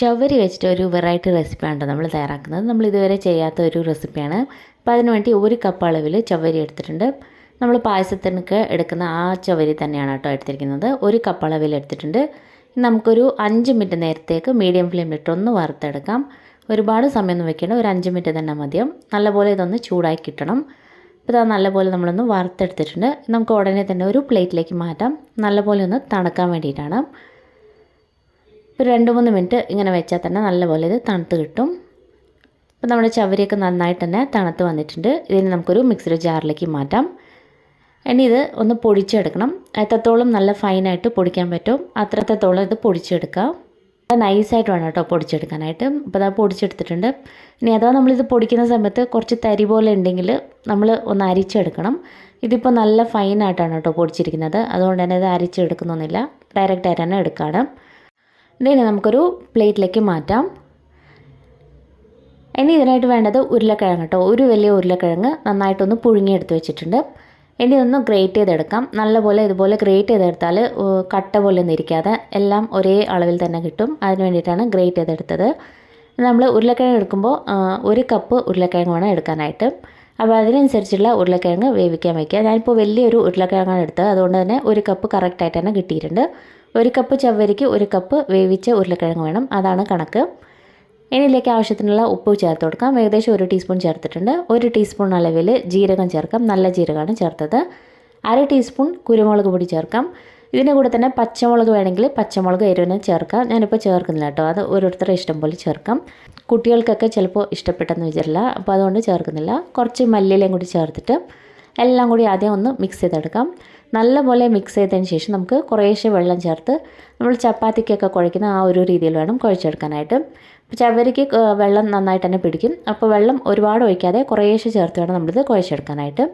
ചവരി വെച്ചിട്ട് ഒരു വെറൈറ്റി റെസിപ്പിയാണ് നമ്മൾ തയ്യാറാക്കുന്നത്. നമ്മൾ ഇതുവരെ ചെയ്യാത്ത ഒരു റെസിപ്പിയാണ് അപ്പോൾ അതിന് വേണ്ടി ഒരു കപ്പ് അളവിൽ ചവരി എടുത്തിട്ടുണ്ട്. നമ്മൾ പായസത്തിനൊക്കെ എടുക്കുന്ന ആ ചവരി തന്നെയാണ് കേട്ടോ എടുത്തിരിക്കുന്നത്. ഒരു കപ്പ് അളവിൽ എടുത്തിട്ടുണ്ട്. നമുക്കൊരു അഞ്ച് മിനിറ്റ് നേരത്തേക്ക് മീഡിയം ഫ്ലെയിമിലിട്ട് ഒന്ന് വറുത്തെടുക്കാം. ഒരുപാട് സമയമൊന്നും വെക്കേണ്ട. ഒരു അഞ്ച് മിനിറ്റ് തന്നെ മതിയും നല്ലപോലെ ഇതൊന്ന് ചൂടായി കിട്ടണം. ഇപ്പോൾ ഇത് നല്ലപോലെ നമ്മളൊന്ന് വറുത്തെടുത്തിട്ടുണ്ട്. നമുക്ക് ഉടനെ തന്നെ ഒരു പ്ലേറ്റിലേക്ക് മാറ്റാം. നല്ലപോലെ ഒന്ന് തണുക്കാൻ വേണ്ടിയിട്ടാണ്. ഒരു രണ്ട് മൂന്ന് മിനിറ്റ് ഇങ്ങനെ വെച്ചാൽ തന്നെ നല്ലപോലെ ഇത് തണുത്ത് കിട്ടും. അപ്പോൾ നമ്മുടെ ചവരിയൊക്കെ നന്നായിട്ട് തന്നെ തണുത്ത് വന്നിട്ടുണ്ട്. ഇതിന് നമുക്കൊരു മിക്സിയുടെ ജാറിലേക്ക് മാറ്റാം. ഇനി ഇത് ഒന്ന് പൊടിച്ചെടുക്കണം. എത്രത്തോളം നല്ല ഫൈനായിട്ട് പൊടിക്കാൻ പറ്റും അത്രത്തോളം ഇത് പൊടിച്ചെടുക്കാം. നൈസായിട്ട് വേണം കേട്ടോ പൊടിച്ചെടുക്കാനായിട്ട്. അപ്പോൾ അത് പൊടിച്ചെടുത്തിട്ടുണ്ട്. ഇനി അഥവാ നമ്മളിത് പൊടിക്കുന്ന സമയത്ത് കുറച്ച് തരി പോലെ ഉണ്ടെങ്കിൽ നമ്മൾ ഒന്ന് അരിച്ചെടുക്കണം. ഇതിപ്പോൾ നല്ല ഫൈനായിട്ടാണ് കേട്ടോ പൊടിച്ചിരിക്കുന്നത്. അതുകൊണ്ട് തന്നെ ഇത് അരിച്ചെടുക്കുന്നൊന്നുമില്ല. ഡയറക്റ്റായിട്ട് തന്നെ എടുക്കുകയാണ് ഇതിനെ നമുക്കൊരു പ്ലേറ്റിലേക്ക് മാറ്റാം. ഇനി ഇതിനായിട്ട് വേണ്ടത് ഉരുളക്കിഴങ്ങ് കേട്ടോ ഒരു വലിയ ഉരുളക്കിഴങ്ങ് നന്നായിട്ടൊന്ന് പുഴുങ്ങിയെടുത്ത് വെച്ചിട്ടുണ്ട്. ഇനി ഇതൊന്ന് ഗ്രേറ്റ് ചെയ്തെടുക്കാം. നല്ലപോലെ ഇതുപോലെ ഗ്രേറ്റ് ചെയ്തെടുത്താൽ കട്ട പോലെ ഒന്നും ഇരിക്കാതെ എല്ലാം ഒരേ അളവിൽ തന്നെ കിട്ടും. അതിന് വേണ്ടിയിട്ടാണ് ഗ്രേറ്റ് ചെയ്തെടുത്തത്. നമ്മൾ ഉരുളക്കിഴങ്ങ് എടുക്കുമ്പോൾ ഒരു കപ്പ് ഉരുളക്കിഴങ്ങ് വേണം എടുക്കാനായിട്ട്. അപ്പോൾ അതിനനുസരിച്ചുള്ള ഉരുളക്കിഴങ്ങ് വേവിക്കാൻ വയ്ക്കുക ഞാനിപ്പോൾ വലിയൊരു ഉരുളക്കിഴങ്ങാണ് എടുത്തത്. അതുകൊണ്ട് തന്നെ ഒരു കപ്പ് കറക്റ്റായിട്ട് തന്നെ കിട്ടിയിട്ടുണ്ട്. ഒരു കപ്പ് ചവ്വരിക്ക് ഒരു കപ്പ് വേവിച്ച ഉരുളക്കിഴങ്ങ് വേണം. അതാണ് കണക്ക്. ഇനിയിലേക്ക് ആവശ്യത്തിനുള്ള ഉപ്പ് ചേർത്ത് കൊടുക്കാം. ഏകദേശം ഒരു ടീസ്പൂൺ ചേർത്തിട്ടുണ്ട്. ഒരു ടീസ്പൂൺ അളവിൽ ജീരകം ചേർക്കാം. നല്ല ജീരകമാണ് ചേർത്തത്. അര ടീസ്പൂൺ കുരുമുളക് പൊടി ചേർക്കാം. ഇതിന്റെ കൂടെ തന്നെ പച്ചമുളക് വേണമെങ്കിൽ പച്ചമുളക് എരിവിന് ചേർക്കാം. ഞാനിപ്പോൾ ചേർക്കുന്നില്ല കേട്ടോ. അത് ഓരോരുത്തരുടെ ഇഷ്ടം പോലെ ചേർക്കാം. കുട്ടികൾക്കൊക്കെ ചിലപ്പോൾ ഇഷ്ടപ്പെട്ടെന്ന് വിചാരില്ല. അപ്പോൾ അതുകൊണ്ട് ചേർക്കുന്നില്ല. കുറച്ച് മല്ലിയിലയും കൂടി ചേർത്തിട്ട് എല്ലാം കൂടി ആദ്യം ഒന്ന് മിക്സ് ചെയ്തെടുക്കാം. നല്ലപോലെ മിക്സ് ചെയ്തതിന് ശേഷം നമുക്ക് കുറേശ്ശെ വെള്ളം ചേർത്ത് നമ്മൾ ചപ്പാത്തിക്കൊക്കെ കുഴയ്ക്കുന്ന ആ ഒരു രീതിയിൽ വേണം കുഴച്ചെടുക്കാനായിട്ട്. ചവരിക്ക് വെള്ളം നന്നായിട്ട് തന്നെ പിടിക്കും. അപ്പോൾ വെള്ളം ഒരുപാട് ഒഴിക്കാതെ കുറേശ്ശെ ചേർത്ത് വേണം നമ്മളിത് കുഴച്ചെടുക്കാനായിട്ട്.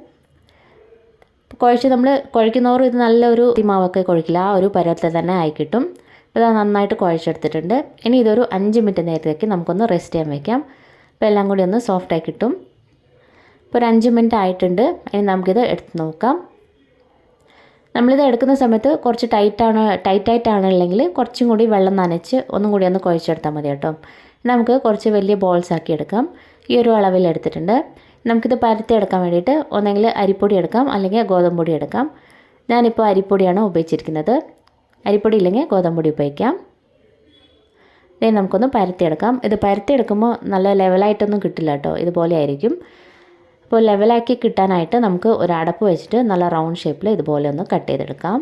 കുഴച്ച് നമ്മൾ കുഴയ്ക്കുന്നവർ ഇത് നല്ലൊരു തിമാവൊക്കെ കുഴക്കില്ല ആ ഒരു പരുവത്തിൽ തന്നെ ആയി കിട്ടും. അപ്പോൾ ഇത് നന്നായിട്ട് കുഴച്ചെടുത്തിട്ടുണ്ട്. ഇനി ഇതൊരു അഞ്ച് മിനിറ്റ് നേരത്തേക്ക് നമുക്കൊന്ന് റെസ്റ്റ് ചെയ്യാൻ വയ്ക്കാം അപ്പോൾ എല്ലാം കൂടി ഒന്ന് സോഫ്റ്റായി കിട്ടും. ഇപ്പോൾ ഒരു അഞ്ച് മിനിറ്റ് ആയിട്ടുണ്ട്. ഇനി നമുക്കിത് എടുത്ത് നോക്കാം. നമ്മളിത് എടുക്കുന്ന സമയത്ത് കുറച്ച് ടൈറ്റാണ് ടൈറ്റായിട്ടാണല്ലെങ്കിൽ കുറച്ചും കൂടി വെള്ളം നനച്ച് ഒന്നും കൂടി ഒന്ന് കുഴച്ചെടുത്താൽ മതി കേട്ടോ. നമുക്ക് കുറച്ച് വലിയ ബോൾസ് ആക്കി എടുക്കാം. ഈ ഒരു അളവിൽ എടുത്തിട്ടുണ്ട്. നമുക്കിത് പരത്തി എടുക്കാൻ വേണ്ടിയിട്ട് ഒന്നെങ്കിൽ അരിപ്പൊടി എടുക്കാം അല്ലെങ്കിൽ ഗോതമ്പ് പൊടി എടുക്കാം. ഞാനിപ്പോൾ അരിപ്പൊടിയാണ് ഉപയോഗിച്ചിരിക്കുന്നത്. അരിപ്പൊടി ഇല്ലെങ്കിൽ ഗോതമ്പ് പൊടി ഉപയോഗിക്കാം. ഇനി നമുക്കൊന്ന് പരത്തിയെടുക്കാം. ഇത് പരത്തിയെടുക്കുമ്പോൾ നല്ല ലെവലായിട്ടൊന്നും കിട്ടില്ല കേട്ടോ. ഇതുപോലെ ആയിരിക്കും. അപ്പോൾ ലെവലാക്കി കിട്ടാനായിട്ട് നമുക്ക് ഒരു അടപ്പ് വെച്ചിട്ട് നല്ല റൗണ്ട് ഷേപ്പിൽ ഇതുപോലെ ഒന്ന് കട്ട് ചെയ്തെടുക്കാം.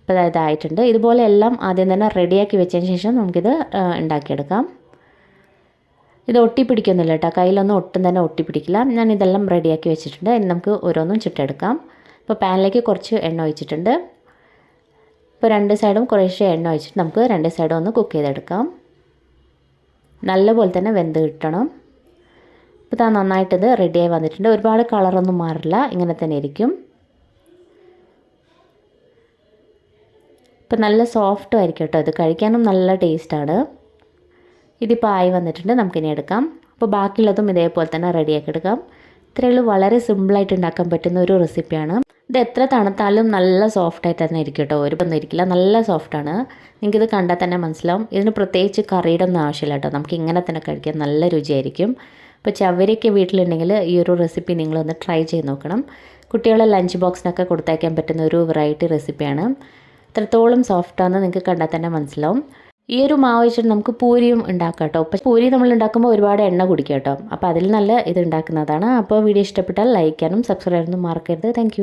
ഇപ്പോൾ ഇതായിട്ടുണ്ട് ഇതുപോലെ എല്ലാം ആദ്യം തന്നെ റെഡിയാക്കി വെച്ചതിന് ശേഷം നമുക്കിത് ഉണ്ടാക്കിയെടുക്കാം. ഇത് ഒട്ടി പിടിക്കുന്നില്ല കേട്ടോ. കയ്യിലൊന്നും ഒട്ടും തന്നെ ഒട്ടി പിടിക്കില്ല ഞാൻ ഇതെല്ലാം റെഡിയാക്കി വെച്ചിട്ടുണ്ട്. ഇനി നമുക്ക് ഓരോന്നും ചുട്ടെടുക്കാം. ഇപ്പോൾ പാനിലേക്ക് കുറച്ച് എണ്ണ ഒഴിച്ചിട്ടുണ്ട്. ഇപ്പോൾ രണ്ട് സൈഡും കുറേശ്ശെ എണ്ണ ഒഴിച്ചിട്ട് നമുക്ക് രണ്ട് സൈഡും ഒന്ന് കുക്ക് ചെയ്തെടുക്കാം. നല്ലപോലെ തന്നെ വെന്ത് കിട്ടണം. ഇപ്പോൾ താ നന്നായിട്ടിത് റെഡിയായി വന്നിട്ടുണ്ട്. ഒരുപാട് കളറൊന്നും മാറില്ല. ഇങ്ങനെ തന്നെ ഇരിക്കും. ഇപ്പം നല്ല സോഫ്റ്റും ആയിരിക്കും കേട്ടോ ഇത്. കഴിക്കാനും നല്ല ടേസ്റ്റാണ് ഇതിപ്പോൾ ആയി വന്നിട്ടുണ്ട്. നമുക്കിനി എടുക്കാം. അപ്പോൾ ബാക്കിയുള്ളതും ഇതേപോലെ തന്നെ റെഡിയാക്കി എടുക്കാം. ഇത്രയുള്ളൂ വളരെ സിമ്പിളായിട്ട് ഉണ്ടാക്കാൻ പറ്റുന്ന ഒരു റെസിപ്പിയാണ് ഇത് എത്ര തണുത്താലും നല്ല സോഫ്റ്റായിട്ട് തന്നെ ഇരിക്കും കേട്ടോ. ഒരു ഒന്നും ഇരിക്കില്ല. നല്ല സോഫ്റ്റാണ് നിങ്ങൾക്കിത് കണ്ടാൽ തന്നെ മനസ്സിലാവും. ഇതിന് പ്രത്യേകിച്ച് കറിയുടെ ഒന്നും ആവശ്യമില്ല കേട്ടോ. നമുക്ക് ഇങ്ങനെ തന്നെ കഴിക്കാൻ നല്ല രുചിയായിരിക്കും. ഇപ്പോൾ ചവരയൊക്കെ വീട്ടിലുണ്ടെങ്കിൽ ഈ ഒരു റെസിപ്പി നിങ്ങളൊന്ന് ട്രൈ ചെയ്ത് നോക്കണം. കുട്ടികളെ ലഞ്ച് ബോക്സിനൊക്കെ കൊടുത്തയക്കാൻ പറ്റുന്ന ഒരു വെറൈറ്റി റെസിപ്പിയാണ് എത്രത്തോളം സോഫ്റ്റാണെന്ന് നിങ്ങൾക്ക് കണ്ടാൽ തന്നെ മനസ്സിലാവും. ഈ ഒരു മാവ് വെച്ചിട്ട് നമുക്ക് പൂരിയും ഉണ്ടാക്കാം കേട്ടോ. അപ്പോൾ പൂരി നമ്മൾ ഉണ്ടാക്കുമ്പോൾ ഒരുപാട് എണ്ണ കുടിക്കുക കേട്ടോ. അപ്പോൾ അതിൽ നല്ല ഇത് ഉണ്ടാക്കുന്നതാണ്. അപ്പോൾ വീഡിയോ ഇഷ്ടപ്പെട്ടാൽ ലൈക്കാനും സബ്സ്ക്രൈബ് ചെയ്യാനും മറക്കരുത്. താങ്ക്